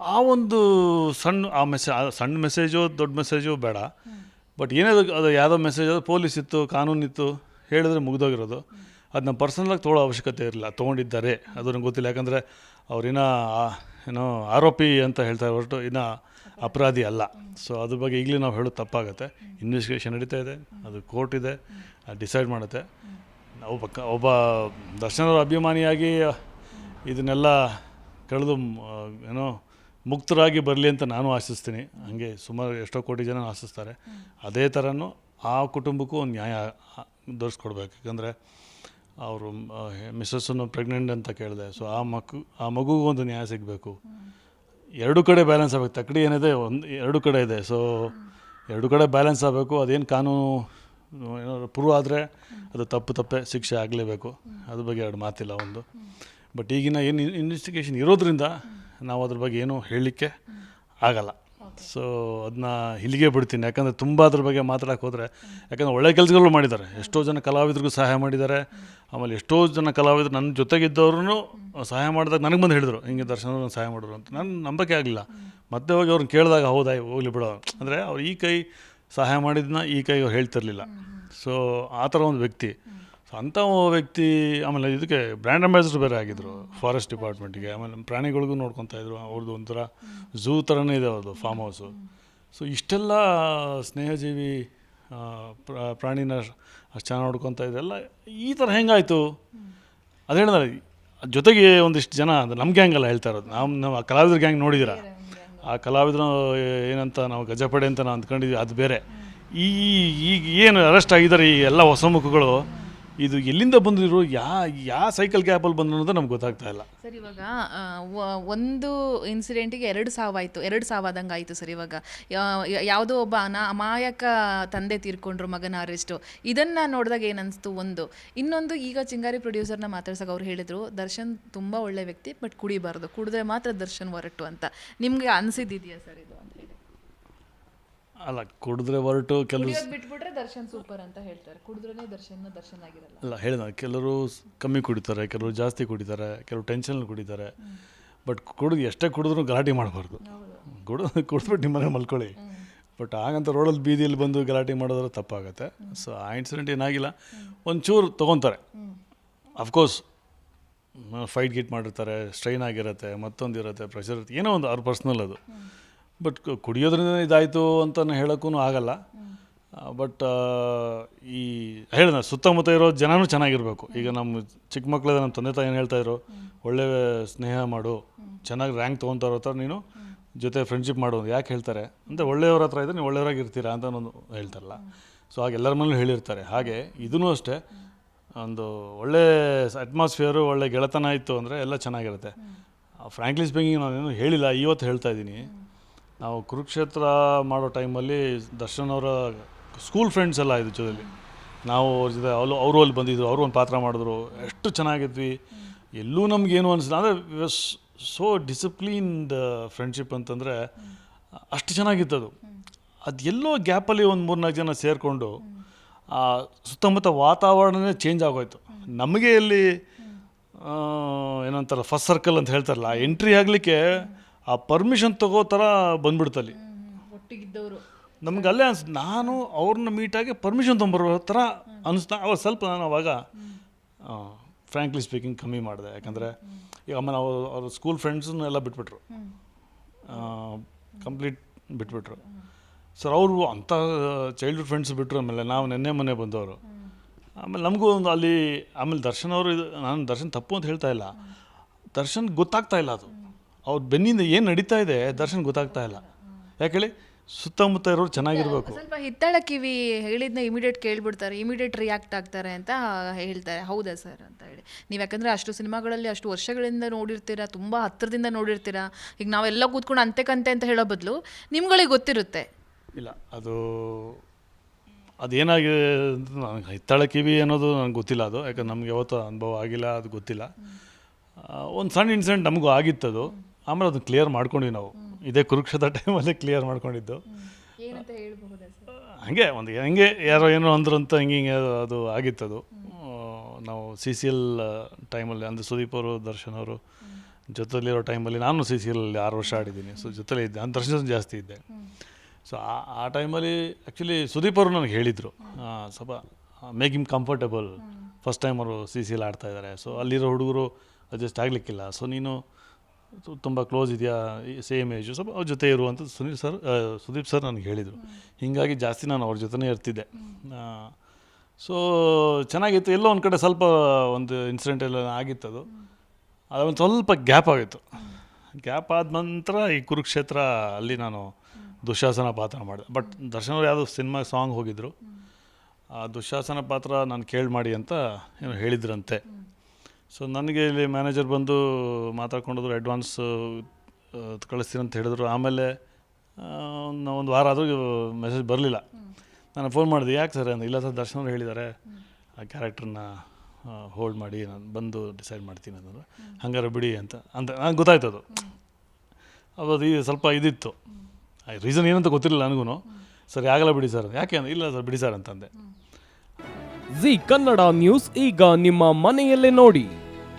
ಆ- ಒಂದು ಸಣ್ಣ, ಆ ಮೆಸೇಜ್ ಸಣ್ಣ ಮೆಸೇಜು ದೊಡ್ಡ ಮೆಸೇಜು ಬೇಡ. ಬಟ್ ಏನೇ ಅದು- ಅದು ಯಾವುದೋ ಮೆಸೇಜ್ ಅದು ಪೊಲೀಸ್ ಇತ್ತು, ಕಾನೂನು ಇತ್ತು, ಹೇಳಿದ್ರೆ ಮುಗ್ದೋಗಿರೋದು. ಅದನ್ನ ಪರ್ಸನಲಾಗಿ ತೊಗೊಳ್ಳೋ ಅವಶ್ಯಕತೆ ಇರಲಿಲ್ಲ, ತೊಗೊಂಡಿದ್ದಾರೆ. ಅದು ನಂಗೆ ಗೊತ್ತಿಲ್ಲ. ಯಾಕಂದರೆ ಅವ್ರಿನ್ನ ಏನೋ ಆರೋಪಿ ಅಂತ ಹೇಳ್ತಾ ಹೊರಟು, ಇನ್ನು ಅಪರಾಧಿ ಅಲ್ಲ. ಸೊ ಅದ್ರ ಬಗ್ಗೆ ಈಗಲೇ ನಾವು ಹೇಳೋದು ತಪ್ಪಾಗುತ್ತೆ. ಇನ್ವೆಸ್ಟಿಗೇಷನ್ ನಡೀತಾ ಇದೆ. ಅದು ಕೋರ್ಟ್ ಇದೆ. ಡಿಸೈಡ್ ಮಾಡುತ್ತೆ. ಒಬ್ಬ ಒಬ್ಬ ದರ್ಶನವ್ರ ಅಭಿಮಾನಿಯಾಗಿ, ಇದನ್ನೆಲ್ಲ ಕಳೆದು ಏನೋ ಮುಕ್ತರಾಗಿ ಬರಲಿ ಅಂತ ನಾನು ಆಶಿಸ್ತೀನಿ. ಹಾಗೆ ಸುಮಾರು ಎಷ್ಟೋ ಕೋಟಿ ಜನ ಆಶಿಸ್ತಾರೆ. ಅದೇ ಥರನೂ ಆ ಕುಟುಂಬಕ್ಕೂ ಒಂದು ನ್ಯಾಯ ದೊರೆಸ್ಕೊಡ್ಬೇಕು. ಯಾಕಂದರೆ ಅವರು ಮಿಸ್ಸಸ್ಸನ್ನು ಪ್ರೆಗ್ನೆಂಟ್ ಅಂತ ಕೇಳಿದೆ. ಸೊ ಆ ಮಗು ಆ ಮಗುಗೂ ಒಂದು ನ್ಯಾಯ ಸಿಗಬೇಕು. ಎರಡು ಕಡೆ ಬ್ಯಾಲೆನ್ಸ್ ಆಗಬೇಕು. ತಕ್ಕಡಿ ಏನಿದೆ, ಒಂದು, ಎರಡು ಕಡೆ ಇದೆ. ಸೊ ಎರಡು ಕಡೆ ಬ್ಯಾಲೆನ್ಸ್ ಆಗಬೇಕು. ಅದೇನು ಕಾನೂನು, ಏನೋ ಪ್ರೂವ್ ಆದರೆ ಅದು ತಪ್ಪು ತಪ್ಪೆ ಶಿಕ್ಷೆ ಆಗಲೇಬೇಕು. ಅದ್ರ ಬಗ್ಗೆ ಎರಡು ಮಾತಿಲ್ಲ ಒಂದು. ಬಟ್ ಈಗಿನ ಏನು ಇನ್ವೆಸ್ಟಿಗೇಷನ್ ಇರೋದ್ರಿಂದ ನಾವು ಅದ್ರ ಬಗ್ಗೆ ಏನೂ ಹೇಳಲಿಕ್ಕೆ ಆಗಲ್ಲ. ಸೊ ಅದನ್ನ ಇಲ್ಲಿಗೆ ಬಿಡ್ತೀನಿ. ಯಾಕಂದರೆ ತುಂಬ ಅದ್ರ ಬಗ್ಗೆ ಮಾತಾಡೋಕೆ ಹೋದರೆ ಯಾಕಂದರೆ ಒಳ್ಳೆ ಕೆಲಸಗಳು ಮಾಡಿದ್ದಾರೆ. ಎಷ್ಟೋ ಜನ ಕಲಾವಿದರಿಗೂ ಸಹಾಯ ಮಾಡಿದ್ದಾರೆ. ಆಮೇಲೆ ಎಷ್ಟೋ ಜನ ಕಲಾವಿದರು ನನ್ನ ಜೊತೆಗಿದ್ದವ್ರು ಸಹಾಯ ಮಾಡಿದಾಗ ನನಗೆ ಬಂದು ಹೇಳಿದರು ಹಿಂಗೆ ದರ್ಶನ ಸಹಾಯ ಮಾಡಿದ್ರು ಅಂತ. ನನ್ನ ನಂಬಕ್ಕೆ ಆಗಲಿಲ್ಲ. ಮತ್ತೆ ಹೋಗಿ ಅವ್ರನ್ನ ಕೇಳಿದಾಗ ಹೌದಾ ಹೋಗ್ಲಿ ಬಿಡೋ ಅಂದರೆ ಅವ್ರು ಈ ಕೈ ಸಹಾಯ ಮಾಡಿದ್ದನ್ನ ಈ ಕೈ ಅವ್ರು ಹೇಳ್ತಿರ್ಲಿಲ್ಲ ಸೊ ಆ ಥರ ಒಂದು ವ್ಯಕ್ತಿ. ಅಂಥ ವ್ಯಕ್ತಿ, ಆಮೇಲೆ ಇದಕ್ಕೆ ಬ್ರ್ಯಾಂಡ್ ಅಂಬಾಸಿಡರ್ ಬೇರೆ ಆಗಿದ್ದರು ಫಾರೆಸ್ಟ್ ಡಿಪಾರ್ಟ್ಮೆಂಟ್ಗೆ. ಆಮೇಲೆ ಪ್ರಾಣಿಗಳಿಗೂ ನೋಡ್ಕೊತಾ ಇದ್ರು ಅವ್ರದ್ದು ಒಂಥರ ಝೂ ಥರನೇ ಇದೆ ಅವ್ರದ್ದು ಫಾರ್ಮ್ ಹೌಸು ಸೊ ಇಷ್ಟೆಲ್ಲ ಸ್ನೇಹಜೀವಿ ಪ್ರಾಣಿನ ಅಷ್ಟು ಚೆನ್ನಾಗಿ ನೋಡ್ಕೊತಾ ಇದೆಲ್ಲ ಈ ಥರ ಹೆಂಗಾಯಿತು? ಅದು ಹೇಳಿದ್ರೆ, ಜೊತೆಗೆ ಒಂದಿಷ್ಟು ಜನ ಅದು ನಮ್ಮ ಎಲ್ಲ ಹೇಳ್ತಾ ಇರೋದು. ನಾವು ನಾವು ಆ ಕಲಾವಿದ್ರ ಗ್ಯಾಂಗ್ ನೋಡಿದಿರ? ಆ ಕಲಾವಿದರು ಏನಂತ ನಾವು ಗಜಪಡೆ ಅಂತ ನಾವು ಅಂದ್ಕೊಂಡಿದ್ವಿ, ಅದು ಬೇರೆ. ಈ ಈಗ ಏನು ಅರೆಸ್ಟ್ ಆಗಿದ್ದಾರೆ ಈ ಎಲ್ಲ ಹೊಸ ಮುಖಗಳು? ಇದು ಎಲ್ಲಿಂದ ಬಂದಿರೋ, ಯಾ ಯಾ ಸೈಕಲ್ ಕ್ಯಾಬಲ್ಲಿ ಬಂದ್ರು ಅನ್ನೋದು ನಮ್ಗೆ ಗೊತ್ತಾಗ್ತಾ ಇಲ್ಲ. ಸರ್, ಇವಾಗ ವ- ಒಂದು ಇನ್ಸಿಡೆಂಟಿಗೆ ಎರಡು ಸಾವಾಯಿತು ಎರಡು ಸಾವಾದಂಗೆ ಆಯಿತು ಸರ್ ಇವಾಗ. ಯಾವುದೋ ಒಬ್ಬ ಅನಾ, ಅಮಾಯಕ ತಂದೆ ತೀರ್ಕೊಂಡ್ರು ಮಗನ ಅರೆಸ್ಟು ಇದನ್ನು ನೋಡಿದಾಗ ಏನನ್ನಿಸ್ತು ಒಂದು, ಇನ್ನೊಂದು ಈಗ ಚಿಂಗಾರಿ ಪ್ರೊಡ್ಯೂಸರ್ನ ಮಾತಾಡ್ಸಕ್ಕೆ ಅವ್ರು ಹೇಳಿದರು, ದರ್ಶನ್ ತುಂಬ ಒಳ್ಳೆ ವ್ಯಕ್ತಿ ಬಟ್ ಕುಡಿಬಾರ್ದು, ಕುಡಿದ್ರೆ ಮಾತ್ರ ದರ್ಶನ್ ಹೊರಟು ಅಂತ. ನಿಮಗೆ ಅನಿಸಿದ್ದಿದೆಯಾ ಸರ್ ಇದು? ಅಲ್ಲ ಕುಡಿದ್ರೆ ಹೊರಟು ಕೆಲವು ಬಿಟ್ಬಿಟ್ರೆ ದರ್ಶನ್ ಸೂಪರ್ ಅಂತ ಹೇಳ್ತಾರೆ. ಕುಡಿದ್ರೆ ದರ್ಶನ್ ದರ್ಶನ್ ಆಗಿರಲ್ಲ. ಅಲ್ಲ ಹೇಳಿದ ಕೆಲವರು ಕಮ್ಮಿ ಕುಡಿತಾರೆ ಕೆಲವರು ಜಾಸ್ತಿ ಕುಡಿತಾರೆ ಕೆಲವರು ಟೆನ್ಷನ್ ಕುಡಿತಾರೆ. ಬಟ್ ಕುಡಿದು ಎಷ್ಟೇ ಕುಡಿದ್ರು ಗಲಾಟೆ ಮಾಡಬಾರ್ದು. ಕುಡಿದು ಕುಡಿದ್ಬಿಟ್ಟು ನಿಮ್ಮನೆ ಮಲ್ಕೊಳ್ಳಿ. ಬಟ್ ಹಾಗಂತ ರೋಡಲ್ಲಿ ಬೀದಿಯಲ್ಲಿ ಬಂದು ಗಲಾಟೆ ಮಾಡಿದ್ರೆ ತಪ್ಪಾಗುತ್ತೆ. ಸೊ ಆ ಇನ್ಸಿಡೆಂಟ್ ಏನಾಗಿಲ್ಲ. ಒಂಚೂರು ತೊಗೊತಾರೆ. ಅಫ್ಕೋರ್ಸ್ ಫೈಟ್ ಗೀಟ್ ಮಾಡಿರ್ತಾರೆ ಸ್ಟ್ರೈನ್ ಆಗಿರುತ್ತೆ ಮತ್ತೊಂದು ಇರುತ್ತೆ ಪ್ರೆಷರ್ ಇರುತ್ತೆ. ಏನೋ ಒಂದು ಅವ್ರ ಪರ್ಸ್ನಲ್ ಅದು. ಬಟ್ ಕುಡಿಯೋದ್ರಿಂದ ಇದಾಯಿತು ಅಂತ ಹೇಳೋಕ್ಕೂ ಆಗಲ್ಲ. ಬಟ್ ಈ ಹೇಳಿದ ಸುತ್ತಮುತ್ತ ಇರೋ ಜನನೂ ಚೆನ್ನಾಗಿರಬೇಕು. ಈಗ ನಮ್ಮ ಚಿಕ್ಕ ಮಕ್ಕಳಿಗೆ ನಮ್ಮ ತಂದೆ ತಾಯಿ ಏನು ಹೇಳ್ತಾ ಹೇಳ್ತಾಯಿದ್ರು ಒಳ್ಳೆ ಸ್ನೇಹ ಮಾಡು. ಚೆನ್ನಾಗಿ ರ್ಯಾಂಕ್ ತೊಗೊತಾರೋ ಥರ ನೀನು ಜೊತೆ ಫ್ರೆಂಡ್ಶಿಪ್ ಮಾಡು ಅಂತ ಯಾಕೆ ಹೇಳ್ತಾರೆ? ಅಂದರೆ ಒಳ್ಳೆಯವ್ರ ಹತ್ರ ಇದ್ದರೆ ನೀವು ಒಳ್ಳೆಯವ್ರಾಗಿ ಇರ್ತೀರಾ ಅಂತ ನಾನು ಹೇಳ್ತಾರಲ್ಲ. ಸೊ ಹಾಗೆ ಎಲ್ಲರ ಮನೇಲೂ ಹೇಳಿರ್ತಾರೆ. ಹಾಗೆ ಇದೂ ಅಷ್ಟೇ. ಒಂದು ಒಳ್ಳೆ ಅಟ್ಮಾಸ್ಫಿಯರು ಒಳ್ಳೆ ಗೆಳೆತನ ಇತ್ತು ಅಂದರೆ ಎಲ್ಲ ಚೆನ್ನಾಗಿರುತ್ತೆ. ಫ್ರ್ಯಾಂಕ್ಲಿ ಸ್ಪೀಕಿಂಗ್ ನಾನೇನು ಹೇಳಿಲ್ಲ, ಇವತ್ತು ಹೇಳ್ತಾ ಇದ್ದೀನಿ. ನಾವು ಕುರುಕ್ಷೇತ್ರ ಮಾಡೋ ಟೈಮಲ್ಲಿ ದರ್ಶನ್ ಅವರ ಸ್ಕೂಲ್ ಫ್ರೆಂಡ್ಸ್ ಎಲ್ಲ ಇದ್ದ ಜೊತೆಲಿ. ನಾವು ಅವ್ರ ಜೊತೆ ಅವರು ಅವರು ಅಲ್ಲಿ ಬಂದಿದ್ರು, ಅವರು ಒಂದು ಪಾತ್ರ ಮಾಡಿದ್ರು. ಎಷ್ಟು ಚೆನ್ನಾಗಿದ್ವಿ. ಎಲ್ಲೂ ನಮಗೇನು ಅನಿಸಿಲ್ಲ. ಅಂದರೆ ಸೋ ಡಿಸಿಪ್ಲೀನ್ಡ್ ಫ್ರೆಂಡ್ಶಿಪ್ ಅಂತಂದರೆ ಅಷ್ಟು ಚೆನ್ನಾಗಿತ್ತು ಅದು. ಅದು ಎಲ್ಲೋ ಗ್ಯಾಪಲ್ಲಿ ಒಂದು ಮೂರ್ನಾಲ್ಕು ಜನ ಸೇರಿಕೊಂಡು ಸುತ್ತಮುತ್ತ ವಾತಾವರಣನೇ ಚೇಂಜ್ ಆಗೋಯ್ತು. ನಮಗೆ ಇಲ್ಲಿ ಏನಂತಾರಲ್ಲ ಏನಂತಾರೆ ಫಸ್ಟ್ ಸರ್ಕಲ್ ಅಂತ ಹೇಳ್ತಾರಲ್ಲ ಎಂಟ್ರಿ ಆಗಲಿಕ್ಕೆ ಆ ಪರ್ಮಿಷನ್ ತಗೋ ಥರ ಬಂದ್ಬಿಡ್ತಲ್ಲಿ ಒಟ್ಟಿಗಿದ್ದವರು. ನಮ್ಗೆ ಅಲ್ಲೇ ಅನ್ಸ್ ನಾನು ಅವ್ರನ್ನ ಮೀಟಾಗಿ ಪರ್ಮಿಷನ್ ತೊಗೊಂಬರೋ ಥರ ಅನಿಸ್ತಾ ಅವಾಗ ಸ್ವಲ್ಪ ನಾನು ಅವಾಗ ಫ್ರ್ಯಾಂಕ್ಲಿ ಸ್ಪೀಕಿಂಗ್ ಕಮ್ಮಿ ಮಾಡಿದೆ. ಯಾಕಂದರೆ ಈಗ ಆಮೇಲೆ ಅವ್ರು ಅವ್ರ ಸ್ಕೂಲ್ ಫ್ರೆಂಡ್ಸನ್ನ ಎಲ್ಲ ಬಿಟ್ಬಿಟ್ರು. ಕಂಪ್ಲೀಟ್ ಬಿಟ್ಬಿಟ್ರು. ಸರ್ ಅವರು ಅಂಥ ಚೈಲ್ಡ್ಹುಡ್ ಫ್ರೆಂಡ್ಸ್ ಬಿಟ್ಟರು ಆಮೇಲೆ ನಾವು ನೆನ್ನೆ ಮೊನ್ನೆ ಬಂದವರು. ಆಮೇಲೆ ನಮಗೂ ಒಂದು ಅಲ್ಲಿ ಆಮೇಲೆ ದರ್ಶನ್ ಅವರು ಇದು ನಾನು ದರ್ಶನ್ ತಪ್ಪು ಅಂತ ಹೇಳ್ತಾ ಇಲ್ಲ. ದರ್ಶನ್ ಗೊತ್ತಾಗ್ತಾ ಇಲ್ಲ ಅದು. ಅವ್ರ ಬೆನ್ನಿಂದ ಏನು ನಡೀತಾ ಇದೆ ದರ್ಶನ್ ಗೊತ್ತಾಗ್ತಾ ಇಲ್ಲ. ಯಾಕೆ ಹೇಳಿ ಸುತ್ತಮುತ್ತ ಇರೋರು ಚೆನ್ನಾಗಿರ್ಬೇಕು. ಸ್ವಲ್ಪ ಹಿತ್ತಾಳ ಕಿವಿ ಹೇಳಿದ್ನ ಇಮಿಡಿಯೇಟ್ ಕೇಳ್ಬಿಡ್ತಾರೆ ಇಮಿಡಿಯೇಟ್ ರಿಯಾಕ್ಟ್ ಆಗ್ತಾರೆ ಅಂತ ಹೇಳ್ತಾರೆ. ಹೌದಾ ಸರ್ ಅಂತ ಹೇಳಿ. ನೀವು ಯಾಕಂದರೆ ಅಷ್ಟು ಸಿನಿಮಾಗಳಲ್ಲಿ ಅಷ್ಟು ವರ್ಷಗಳಿಂದ ನೋಡಿರ್ತೀರಾ ತುಂಬ ಹತ್ತಿರದಿಂದ ನೋಡಿರ್ತೀರಾ ಈಗ ನಾವೆಲ್ಲ ಕೂತ್ಕೊಂಡು ಅಂತೆ ಕಂತೆ ಅಂತ ಹೇಳೋ ಬದಲು ನಿಮ್ಗಳಿಗೆ ಗೊತ್ತಿರುತ್ತೆ. ಇಲ್ಲ ಅದು ಅದೇನಾಗಿದೆ ನನಗೆ ಹಿತ್ತಾಳ ಕಿವಿ ಅನ್ನೋದು ನನಗೆ ಗೊತ್ತಿಲ್ಲ ಅದು. ಯಾಕಂದ್ರೆ ನಮ್ಗೆ ಯಾವತ್ತೂ ಅನುಭವ ಆಗಿಲ್ಲ ಅದು ಗೊತ್ತಿಲ್ಲ. ಒಂದು ಸಣ್ಣ ಇನ್ಸಿಡೆಂಟ್ ನಮಗೂ ಆಗಿತ್ತದು. ಆಮೇಲೆ ಅದನ್ನು ಕ್ಲಿಯರ್ ಮಾಡ್ಕೊಂಡ್ವಿ ನಾವು. ಇದೇ ಕುರುಕ್ಷೇತ್ರ ಟೈಮಲ್ಲೇ ಕ್ಲಿಯರ್ ಮಾಡ್ಕೊಂಡಿದ್ದು. ಹಂಗೆ ಒಂದು ಹಂಗೆ ಯಾರೋ ಏನೋ ಅಂದ್ರು ಅಂತ ಹಿಂಗೆ ಹಿಂಗೆ ಅದು- ಅದು ಆಗಿತ್ತದು ನಾವು ಸಿ ಸಿ ಎಲ್ ಟೈಮಲ್ಲಿ ಅಂದರೆ ಸುದೀಪ್ ಅವರು ದರ್ಶನ್ ಅವರು ಜೊತೆಲಿರೋ ಟೈಮಲ್ಲಿ ನಾನು ಸಿ ಸಿ ಎಲಲ್ಲಿ ಆರು ವರ್ಷ ಆಡಿದ್ದೀನಿ. ಸೊ ಜೊತೆಲೇ ಇದ್ದೆ. ನಾನು ದರ್ಶನ ಜಾಸ್ತಿ ಇದ್ದೆ. ಸೊ ಆ ಆ ಟೈಮಲ್ಲಿ ಆ್ಯಕ್ಚುಲಿ ಸುದೀಪ್ ಅವರು ನನಗೆ ಹೇಳಿದರು. ಸ್ವಲ್ಪ make him comfortable first time ಅವರು ಸಿ ಸಿ ಎಲ್ ಆಡ್ತಾ ಇದ್ದಾರೆ. ಸೊ ಅಲ್ಲಿರೋ ಹುಡುಗರು ಅಡ್ಜಸ್ಟ್ ಆಗಲಿಕ್ಕಿಲ್ಲ. ಸೊ ನೀನು ತುಂಬ ಕ್ಲೋಸ್ ಇದೆಯಾ? ಸೇಮ್ ಏಜು ಸ್ವಲ್ಪ ಅವ್ರ ಜೊತೆ ಇರು ಅಂತ ಸುನೀಲ್ ಸರ್ ಸುದೀಪ್ ಸರ್ ನನಗೆ ಹೇಳಿದರು. ಹೀಗಾಗಿ ಜಾಸ್ತಿ ನಾನು ಅವ್ರ ಜೊತೆನೇ ಇರ್ತಿದ್ದೆ. ಸೊ ಚೆನ್ನಾಗಿತ್ತು. ಎಲ್ಲೋ ಒಂದು ಕಡೆ ಸ್ವಲ್ಪ ಒಂದು ಇನ್ಸಿಡೆಂಟ್ ಎಲ್ಲ ಆಗಿತ್ತು ಅದು ಅದೊಂದು ಸ್ವಲ್ಪ ಗ್ಯಾಪ್ ಆಗಿತ್ತು. ಗ್ಯಾಪ್ ಆದ ನಂತರ ಈ ಕುರುಕ್ಷೇತ್ರ ಅಲ್ಲಿ ನಾನು ದುಶಾಸನ ಪಾತ್ರ ಮಾಡಿದೆ. ಬಟ್ ದರ್ಶನ್ ಅವರು ಯಾವುದೋ ಸಿನಿಮಾ ಸಾಂಗ್ ಹೋಗಿದ್ದರು ಆ ದುಶಾಸನ ಪಾತ್ರ ನಾನು ಕೇಳಿ ಮಾಡಿ ಅಂತ ಏನು ಹೇಳಿದ್ರಂತೆ. ಸೊ ನನಗೆ ಇಲ್ಲಿ ಮ್ಯಾನೇಜರ್ ಬಂದು ಮಾತಾಡ್ಕೊಂಡಿದ್ರು ಅಡ್ವಾನ್ಸ್ ಕಳಿಸ್ತೀನಿ ಅಂತ ಹೇಳಿದ್ರು. ಆಮೇಲೆ ಒಂದು ವಾರ ಆದರೂ ಮೆಸೇಜ್ ಬರಲಿಲ್ಲ. ನಾನು ಫೋನ್ ಮಾಡಿದೆ, ಯಾಕೆ ಸರ್ ಇಲ್ಲ ಸರ್ ದರ್ಶನ್ ಅವ್ರು ಹೇಳಿದ್ದಾರೆ. ಆ ಕ್ಯಾರೆಕ್ಟ್ರನ್ನ ಹೋಲ್ಡ್ ಮಾಡಿ, ನಾನು ಬಂದು ಡಿಸೈಡ್ ಮಾಡ್ತೀನಿ ಅನ್ನೋದು ಹಂಗಾರೆ ಬಿಡಿ ಅಂತ ಅಂತ ನಂಗೆ ಗೊತ್ತಾಯ್ತು ಅದು. ಅದು ಈ ಸ್ವಲ್ಪ ಇದಿತ್ತು. ರೀಸನ್ ಏನಂತ ಗೊತ್ತಿರಲಿಲ್ಲ ನನಗೂ ಸರ್, ಆಗಲ್ಲ ಬಿಡಿ ಸರ್ ಯಾಕೆ ಇಲ್ಲ ಸರ್ ಬಿಡಿ ಸರ್ ಅಂತಂದೆ. ಜಿ ಕನ್ನಡ ನ್ಯೂಸ್ ಈಗ ನಿಮ್ಮ ಮನೆಯಲ್ಲೇ ನೋಡಿ.